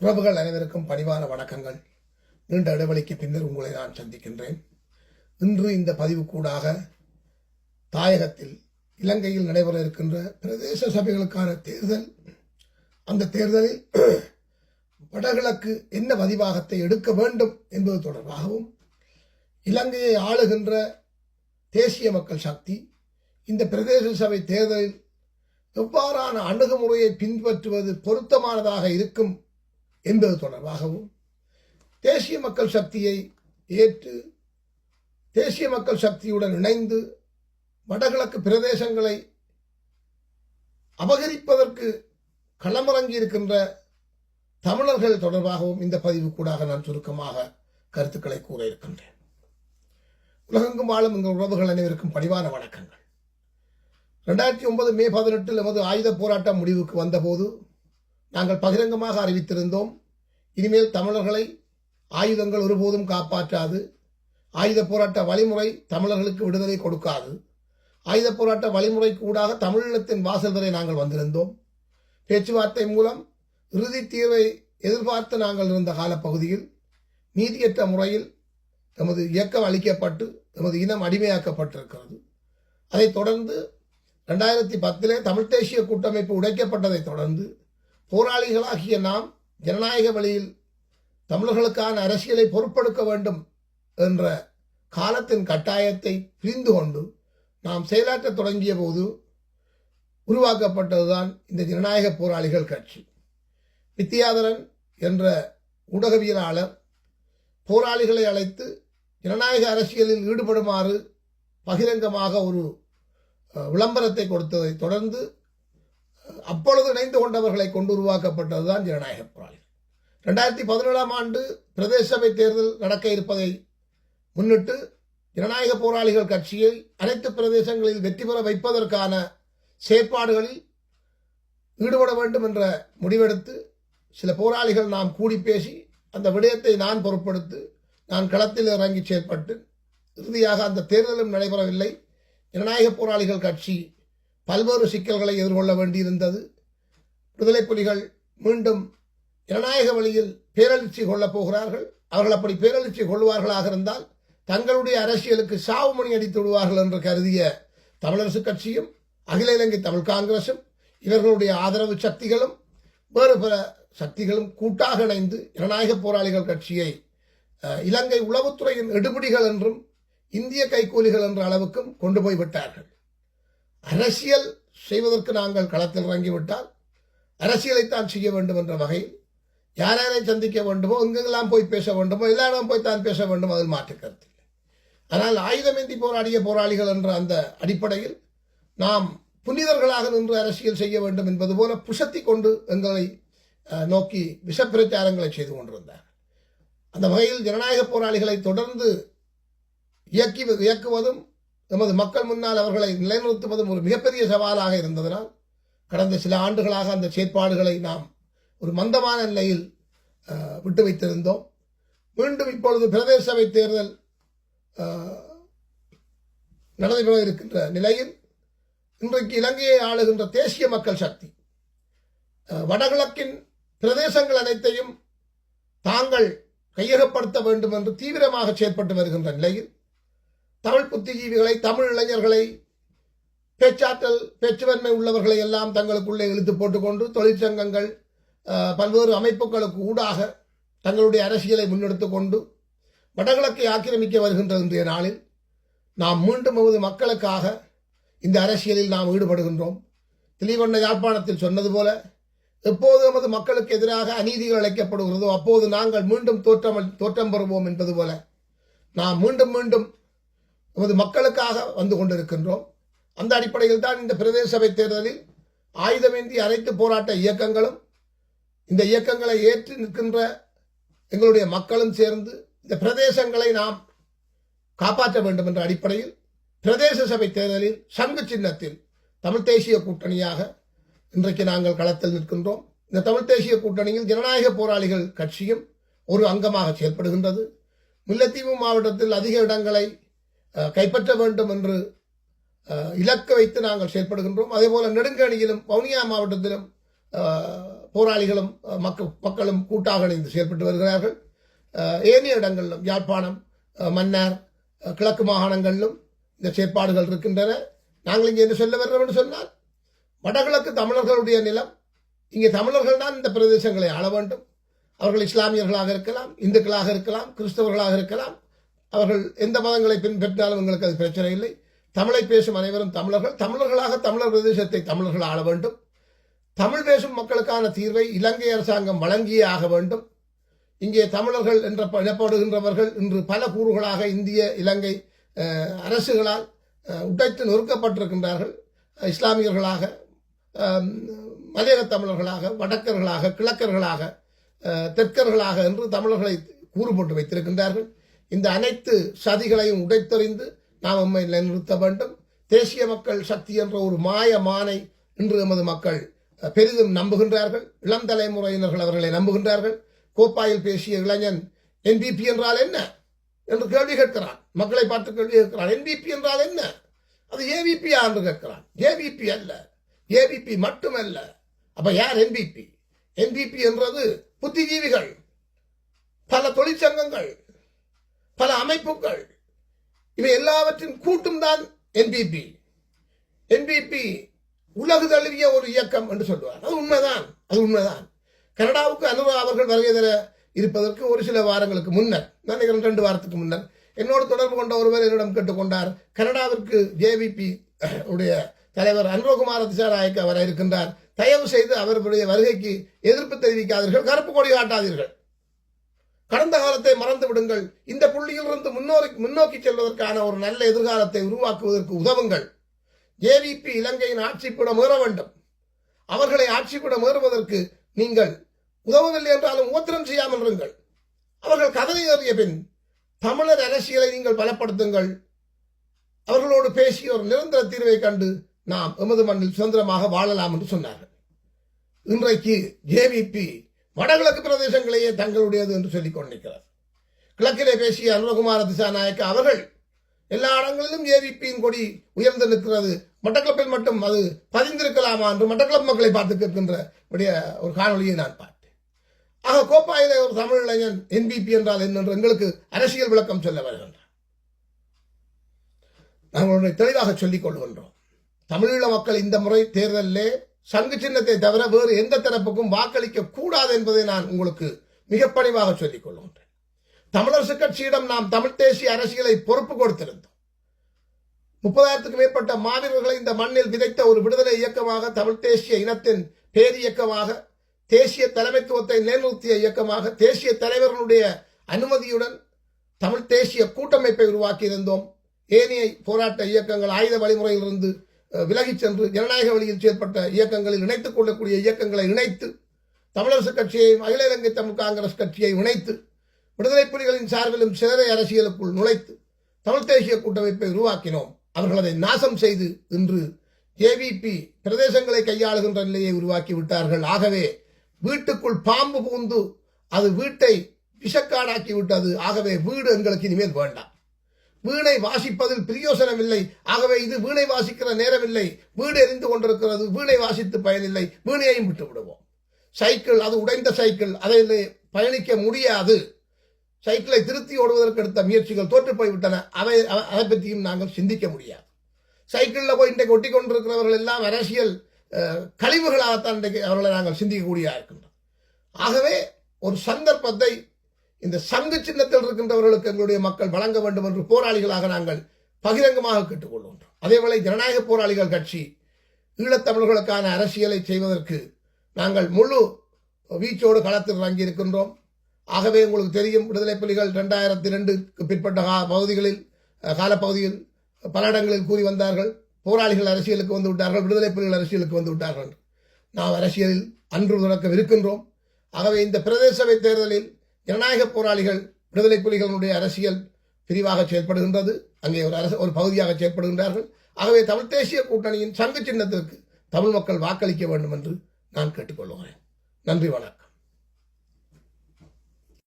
உறவுகள் அனைவருக்கும் பணிவான வணக்கங்கள். நீண்ட இடைவெளிக்கு பின்னர் உங்களை நான் சந்திக்கின்றேன். இன்று இந்த பதிவு கூடாக தாயகத்தில் இலங்கையில் நடைபெற இருக்கின்ற பிரதேச சபைகளுக்கான தேர்தல். அந்த தேர்தலில் வடகிழக்கு என்ன பதிவாகத்தை எடுக்க வேண்டும் என்பது தொடர்பாகவும் இலங்கையை ஆளுகின்ற தேசிய மக்கள் சக்தி இந்த பிரதேச சபை தேர்தலில் எவ்வாறான அணுகுமுறையை பின்பற்றுவது பொருத்தமானதாக இருக்கும் என்பது தொடர்பாகவும் தேசிய மக்கள் சக்தியை ஏற்று தேசிய மக்கள் சக்தியுடன் இணைந்து வடகிழக்கு பிரதேசங்களை அபகரிப்பதற்கு களமிறங்கி இருக்கின்ற தமிழர்கள் தொடர்பாகவும் இந்த பதிவு கூடாக நான் சுருக்கமாக கருத்துக்களை கூற இருக்கின்றேன் உலகெங்கும் வாழும் எங்கள் உறவுகள் அனைவருக்கும் பணிவான வணக்கங்கள். ரெண்டாயிரத்தி ஒன்பது மே பதினெட்டில் எமது ஆயுத போராட்டம் முடிவுக்கு வந்தபோது நாங்கள் பகிரங்கமாக அறிவித்திருந்தோம். இனிமேல் தமிழர்களை ஆயுதங்கள் ஒருபோதும் காப்பாற்றாது. ஆயுத போராட்ட வழிமுறை தமிழர்களுக்கு விடுதலை கொடுக்காது. ஆயுத போராட்ட வழிமுறை கூடாக தமிழீழத்தின் வாசல் வரை நாங்கள் வந்திருந்தோம். பேச்சுவார்த்தை மூலம் இறுதி தீர்வை எதிர்பார்த்து நாங்கள் இருந்த காலப்பகுதியில் நீதியற்ற முறையில் எமது இயக்கம் அளிக்கப்பட்டு எமது இனம் அடிமையாக்கப்பட்டிருக்கிறது. அதைத் தொடர்ந்து ரெண்டாயிரத்தி பத்திலே தமிழ் தேசிய கூட்டமைப்பு உடைக்கப்பட்டதைத் தொடர்ந்து போராளிகளாகிய நாம் ஜனநாயக வழியில் தமிழர்களுக்கான அரசியலை பொறுப்பெடுக்க வேண்டும் என்ற காலத்தின் கட்டாயத்தை புரிந்து கொண்டு நாம் செயலாற்றத் தொடங்கிய போது உருவாக்கப்பட்டதுதான் இந்த ஜனநாயக போராளிகள் கட்சி. வித்தியாதரன் என்ற ஊடகவியலாளர் போராளிகளை அழைத்து ஜனநாயக அரசியலில் ஈடுபடுமாறு பகிரங்கமாக ஒரு விளம்பரத்தை கொடுத்ததை தொடர்ந்து அப்பொழுது இணைந்து கொண்டவர்களை கொண்டு உருவாக்கப்பட்டதுதான் ஜனநாயக போராளிகள் ரெண்டாயிரத்தி பதினேழாம் ஆண்டு பிரதேச சபை தேர்தல் நடக்க இருப்பதை முன்னிட்டு ஜனநாயக போராளிகள் கட்சியை அனைத்து பிரதேசங்களில் வெற்றி பெற வைப்பதற்கான செயற்பாடுகளில் ஈடுபட வேண்டும் என்ற முடிவெடுத்து சில போராளிகள் நாம் கூடி பேசி அந்த விடயத்தை நான் பொருட்படுத்து நான் களத்தில் இறங்கி செயற்பட்டு இறுதியாக அந்த தேர்தலும் நடைபெறவில்லை. ஜனநாயக போராளிகள் கட்சி பல்வேறு சிக்கல்களை எதிர்கொள்ள வேண்டியிருந்தது. விடுதலை புலிகள் மீண்டும் ஜனநாயக வழியில் பேரழிச்சி கொள்ளப் போகிறார்கள். அவர்கள் அப்படி பேரழிச்சி கொள்வார்களாக இருந்தால் தங்களுடைய அரசியலுக்கு சாவு மணி அடித்து விடுவார்கள் என்று கருதிய தமிழரசு கட்சியும் அகில இலங்கை தமிழ் காங்கிரசும் இவர்களுடைய ஆதரவு சக்திகளும் வேறு பிற சக்திகளும் கூட்டாக இணைந்து ஜனநாயக போராளிகள் கட்சியை இலங்கை உளவுத்துறையின் எடுபிடிகள் என்றும் இந்திய கைக்கூலிகள் என்ற அளவுக்கும் கொண்டு போய் விட்டார்கள். அரசியல் செய்வதற்கு நாங்கள் களத்தில் இறங்கிவிட்டால் அரசியலைத்தான் செய்ய வேண்டும் என்ற வகையில் யார் யாரை சந்திக்க வேண்டுமோ எங்கெல்லாம் போய் பேச வேண்டுமோ எல்லா இடம் போய் தான் பேச வேண்டும் அதில் மாற்றுக்கருத்து இல்லை. ஆனால் ஆயுதமேந்தி போராடிய போராளிகள் என்ற அந்த அடிப்படையில் நாம் புனிதர்களாக நின்று அரசியல் செய்ய வேண்டும் என்பது போல புசத்தி கொண்டு எங்களை நோக்கி விஷப்பிரச்சாரங்களை செய்து கொண்டிருந்தார் அந்த வகையில் ஜனநாயக போராளிகளை தொடர்ந்து இயக்கி இயக்குவதும் எமது மக்கள் முன்னால் அவர்களை நிலைநிறுத்துவதும் ஒரு மிகப்பெரிய சவாலாக இருந்ததனால் கடந்த சில ஆண்டுகளாக அந்த செயற்பாடுகளை நாம் ஒரு மந்தமான நிலையில் விட்டு வைத்திருந்தோம். மீண்டும் இப்பொழுது பிரதேச சபை தேர்தல் நடந்து நடைபெற இருக்கின்ற நிலையில் இன்றைக்கு இலங்கையை ஆளுகின்ற தேசிய மக்கள் சக்தி வடகிழக்கின் பிரதேசங்கள் அனைத்தையும் தாங்கள் கையகப்படுத்த வேண்டும் என்று தீவிரமாக செயற்பட்டு வருகின்ற நிலையில் தமிழ் புத்திஜீவிகளை தமிழ் இளைஞர்களை பேச்சாற்றல் பேச்சுவன்மை உள்ளவர்களை எல்லாம் தங்களுக்குள்ளே இழுத்து போட்டுக்கொண்டு தொழிற்சங்கங்கள் பல்வேறு அமைப்புகளுக்கு ஊடாக தங்களுடைய அரசியலை முன்னெடுத்து கொண்டு வடகிழக்கை ஆக்கிரமிக்க வருகின்ற இன்றைய நாளில் நாம் மீண்டும் நமது மக்களுக்காக இந்த அரசியலில் நாம் ஈடுபடுகின்றோம். திலீவண்ண யாழ்ப்பாணத்தில் சொன்னது போல எப்போது நமது மக்களுக்கு எதிராக அநீதிகள் அழைக்கப்படுகிறதோ அப்போது நாங்கள் மீண்டும் தோற்றம் தோற்றம் பெறுவோம் என்பது போல நாம் மீண்டும் மீண்டும் நமது மக்களுக்காக வந்து கொண்டிருக்கின்றோம். அந்த அடிப்படையில் தான் இந்த பிரதேச சபை தேர்தலில் ஆயுதமேந்தி அனைத்து போராட்ட இயக்கங்களும் இந்த இயக்கங்களை ஏற்று நிற்கின்ற எங்களுடைய மக்களும் சேர்ந்து இந்த பிரதேசங்களை நாம் காப்பாற்ற வேண்டும் என்ற அடிப்படையில் பிரதேச சபை தேர்தலில் சங்கு சின்னத்தில் தமிழ் தேசிய கூட்டணியாக இன்றைக்கு நாங்கள் களத்தில் நிற்கின்றோம். இந்த தமிழ் தேசிய கூட்டணியில் ஜனநாயக போராளிகள் கட்சியும் ஒரு அங்கமாக செயல்படுகின்றது. முல்லைத்தீவு மாவட்டத்தில் அதிக இடங்களை கைப்பற்ற வேண்டும் என்று இலக்கு வைத்து நாங்கள் செயல்படுகின்றோம். அதேபோல நெடுங்கணியிலும் வவுனியா மாவட்டத்திலும் போராளிகளும் அஹ், மக்கள் மக்களும் கூட்டாக இணைந்து செயல்பட்டு வருகிறார்கள். ஏனைய இடங்களிலும் யாழ்ப்பாணம் மன்னார் கிழக்கு மாகாணங்களிலும் இந்த செயற்பாடுகள் இருக்கின்றன. நாங்கள் இங்கே என்ன சொல்ல வர்றோம் என்று சொன்னால் வடகிழக்கு தமிழர்களுடைய நிலம் இங்கே தமிழர்கள் தான் இந்த பிரதேசங்களை ஆள வேண்டும். அவர்கள் இஸ்லாமியர்களாக இருக்கலாம் இந்துக்களாக இருக்கலாம் கிறிஸ்தவர்களாக இருக்கலாம் அவர்கள் எந்த மதங்களை பின்பற்றினாலும் எங்களுக்கு அது பிரச்சனை இல்லை. தமிழை பேசும் அனைவரும் தமிழர்கள். தமிழர்களாக தமிழர் பிரதேசத்தை தமிழர்கள் ஆள வேண்டும். தமிழ் பேசும் மக்களுக்கான தீர்வை இலங்கை அரசாங்கம் வழங்கியே ஆக வேண்டும். இங்கே தமிழர்கள் என்ற எனப்படுகின்றவர்கள் இன்று பல கூறுகளாக இந்திய இலங்கை அரசுகளால் உடைத்து நொறுக்கப்பட்டிருக்கின்றார்கள். இஸ்லாமியர்களாக மலையக தமிழர்களாக வடக்கர்களாக கிழக்கர்களாக தெற்கர்களாக என்று தமிழர்களை கூறுபட்டு வைத்திருக்கின்றார்கள். இந்த அனைத்து சதிகளையும் உடைத்தறிந்து நாம் நம்மை நிறுத்த வேண்டும். தேசிய மக்கள் சக்தி என்ற ஒரு மாய மானை இன்று எமது மக்கள் பெரிதும் நம்புகின்றார்கள். இளம் தலைமுறையினர்கள் அவர்களை நம்புகின்றார்கள். கோப்பாயில் பேசிய இளைஞன் என்பிபி என்றால் என்ன? என்று கேள்வி கேட்கிறான். மக்களை பார்த்து கேள்வி கேட்கிறான். என்பிபி என்றால் என்ன? அது ஏவிபி என்று கேட்கிறான். ஏவிபி அல்ல. ஏவிபி மட்டுமல்ல. அப்ப யார் என்பிபி என்பிபி என்றது புத்திஜீவிகள் பல தொழிற்சங்கங்கள் பல அமைப்புகள். இவை எல்லாவற்றின் கூட்டும் தான் என்பிபி என்பிபி உலகு தழுவிய ஒரு இயக்கம் என்று சொல்லுவார். அது உண்மைதான். அது உண்மைதான். கனடாவுக்கு அனுபவ அவர்கள் வருகை தர இருப்பதற்கு ஒரு சில வாரங்களுக்கு முன்னர் நினைக்கிறேன் ரெண்டு வாரத்துக்கு முன்னர் என்னோடு தொடர்பு கொண்ட ஒருவர் என்னிடம் கேட்டுக்கொண்டார். கனடாவிற்கு ஜேவிபி உடைய தலைவர் அனுரகுமார திசாநாயக்க வர இருக்கின்றார். தயவு செய்து அவர்களுடைய வருகைக்கு எதிர்ப்பு தெரிவிக்காதீர்கள் கருப்பு கொடி காட்டாதீர்கள். கடந்த காலத்தை மறந்து விடுங்கள். இந்த புள்ளியிலிருந்து முன்னோரி முன்னோக்கி செல்வதற்கான ஒரு நல்ல எதிர்காலத்தை உருவாக்குவதற்கு உதவுங்கள். ஜேவிபி இலங்கையின் ஆட்சிப்பிட மீற வேண்டும். அவர்களை ஆட்சிப்பிட மீறுவதற்கு நீங்கள் உதவவில்லை என்றாலும் உத்திரம் செய்யாமல் இருங்கள். அவர்கள் கதவை ஏறிய பின் தமிழர் அரசியலை நீங்கள் பலப்படுத்துங்கள். அவர்களோடு பேசி ஒரு நிரந்தர தீர்வை கண்டு நாம் எமது மண்ணில் சுதந்திரமாக வாழலாம் என்று சொன்னார்கள். இன்றைக்கு ஜேவிபி வடகிழக்கு பிரதேசங்களையே தங்களுடையது என்று சொல்லிக் கொண்டிருக்கிறார். கிழக்கிலே பேசிய அனுரகுமார திசாநாயக்க அவர்கள் எல்லா இடங்களிலும் ஏவிபியின் கொடி உயர்ந்து நிற்கிறது. மட்டக்களப்பில் மட்டும் அது பதிந்திருக்கலாமா என்று மட்டக்களப்பு மக்களை பார்த்து கேட்கின்ற ஒரு காணொலியை நான் பார்த்தேன். ஆக கோப்பாயிலே ஒரு தமிழ் இளைஞன் என்பிபி என்றால் என்ன என்று எங்களுக்கு அரசியல் விளக்கம் சொல்ல வருகின்றார். நாங்கள் ஒன்றை தெளிவாக சொல்லிக் கொள்கின்றோம். தமிழீழ மக்கள் இந்த முறை தேர்தலிலே சங்கு சின்னத்தை தவிர வேறு எந்த தரப்புக்கும் வாக்களிக்க கூடாது என்பதை நான் உங்களுக்கு மிக பணிவாக சொல்லிக் கொள்கின்றேன். தமிழரசு கட்சியிடம் நாம் தமிழ் தேசிய அரசியலை பொறுப்பு கொடுத்திருந்தோம். முப்பதாயிரத்துக்கு மேற்பட்ட மாவீரர்களை இந்த மண்ணில் விதைத்த ஒரு விடுதலை இயக்கமாக தமிழ் தேசிய இனத்தின் பேரியக்கமாக தேசிய தலைமைத்துவத்தை நிலைநிறுத்திய இயக்கமாக தேசிய தலைவர்களுடைய அனுமதியுடன் தமிழ் தேசிய கூட்டமைப்பை உருவாக்கியிருந்தோம். ஏனைய போராட்ட இயக்கங்கள் ஆயுத வழிமுறையிலிருந்து விலகிச் சென்று ஜனநாயக வழியில் செயற்பட்ட இயக்கங்களில் இணைத்துக் கொள்ளக்கூடிய இயக்கங்களை இணைத்து தமிழரசு கட்சியை அகில இலங்கை தமிழ் காங்கிரஸ் கட்சியை இணைத்து விடுதலை புலிகளின் சார்பிலும் சிதறை அரசியலுக்குள் நுழைத்து தமிழ் தேசிய கூட்டமைப்பை உருவாக்கினோம். அவர்கள் அதை நாசம் செய்து இன்று ஏவிபி பிரதேசங்களை கையாளுகின்ற நிலையை உருவாக்கி விட்டார்கள். ஆகவே வீட்டுக்குள் பாம்பு பூந்து அது வீட்டை விஷக்காடாக்கி விட்டது. ஆகவே வீடு எங்களுக்கு இனிமேல் வேண்டாம். வீணை வாசிப்பதில் பிரயோசனம் இல்லை ஆகவே இது வீணை வாசிக்கிற நேரமில்லை. வீடு எரிந்து கொண்டிருக்கிறது. வீணை வாசித்து பயனில்லை. வீணையையும் விட்டு விடுவோம். சைக்கிள் அது உடைந்த சைக்கிள். அதை பயணிக்க முடியாது. சைக்கிளை திருத்தி ஓடுவதற்கு எடுத்த முயற்சிகள் தோற்று போய்விட்டன. அவை அதை பற்றியும் நாங்கள் சிந்திக்க முடியாது. சைக்கிளில் போய் இன்றைக்கு ஒட்டி கொண்டிருக்கிறவர்கள் எல்லாம் அரசியல் கழிவுகளாகத்தான் இன்றைக்கு அவர்களை நாங்கள் சிந்திக்கக்கூடிய இருக்கின்றோம். ஆகவே ஒரு சந்தர்ப்பத்தை இந்த சங்கு சின்னத்தில் இருக்கின்றவர்களுக்கு எங்களுடைய மக்கள் வழங்க வேண்டும் என்று போராளிகளாக நாங்கள் பகிரங்கமாக கேட்டுக்கொள்கின்றோம். அதேவேளை ஜனநாயக போராளிகள் கட்சி ஈழத்தமிழர்களுக்கான அரசியலை செய்வதற்கு நாங்கள் முழு வீச்சோடு களத்தில் இறங்கியிருக்கின்றோம். ஆகவே உங்களுக்கு தெரியும் விடுதலை புலிகள் ரெண்டாயிரத்தி ரெண்டுக்கு பிற்பட்ட கா- பகுதிகளில் காலப்பகுதியில் பல இடங்களில் கூறி வந்தார்கள். போராளிகள் அரசியலுக்கு வந்து விட்டார்கள் விடுதலை புலிகள் அரசியலுக்கு வந்து விட்டார்கள். நாம் அரசியலில் அன்று தொடக்கம் இருக்கின்றோம் ஆகவே இந்த பிரதேசவை தேர்தலில் ஜனநாயக போராளிகள் விடுதலை புலிகளுடைய அரசியல் பிரிவாக செயல்படுகின்றது. அங்கே ஒரு அரசு ஒரு பகுதியாக செயல்படுகின்றார்கள். ஆகவே தமிழ் தேசிய கூட்டணியின் சங்கு சின்னத்திற்கு தமிழ் மக்கள் வாக்களிக்க வேண்டும் என்று நான் கேட்டுக்கொள்கிறேன். நன்றி வணக்கம்.